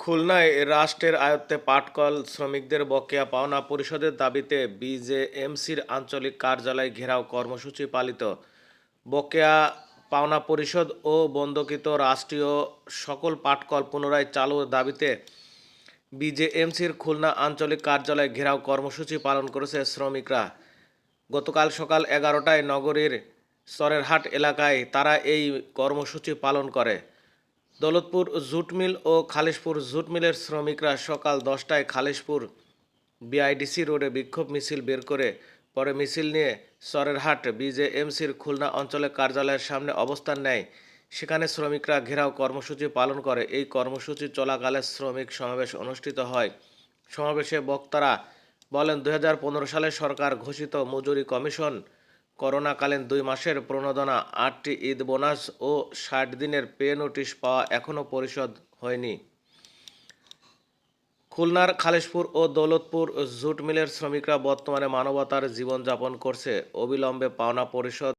খুলনায় রাষ্ট্রের আয়ত্তে পাটকল শ্রমিকদের বকেয়া পাওনা পরিষদের দাবিতে বিজেএমসির আঞ্চলিক কার্যালয় ঘেরাও কর্মসূচি পালিত। বকেয়া পাওনা পরিষদ ও বন্ধকিত রাষ্ট্রীয় সকল পাটকল পুনরায় চালুর দাবিতে বিজেএমসির খুলনা আঞ্চলিক কার্যালয় ঘেরাও কর্মসূচি পালন করেছে শ্রমিকরা। গতকাল সকাল এগারোটায় নগরীর সরেরহাট এলাকায় তারা এই কর্মসূচি পালন করে। দৌলতপুর জুট মিল ও খালিশপুর জুট মিলের শ্রমিকরা সকাল দশটায় খালিশপুর বিআইডিসি রোডে বিক্ষোভ মিছিল বের করে, পরে মিছিল নিয়ে সরেরহাট বিজেএমসির খুলনা অঞ্চলের কার্যালয়ের সামনে অবস্থান নেয়। সেখানে শ্রমিকরা ঘেরাও কর্মসূচি পালন করে। এই কর্মসূচি চলাকালে শ্রমিক সমাবেশ অনুষ্ঠিত হয়। সমাবেশে বক্তারা বলেন দু হাজার পনেরো সালে সরকার ঘোষিত মজুরি কমিশন করোনাকালীন দুই মাসের প্রণোদনা, আটটি ঈদ বোনাস ও ষাট দিনের পে নোটিশ পাওয়া এখনও পরিশোধ হয়নি। খুলনার খালেশপুর ও দৌলতপুর জুট মিলের শ্রমিকরা বর্তমানে মানবতার জীবনযাপন করছে। অবিলম্বে পাওনা পরিশোধ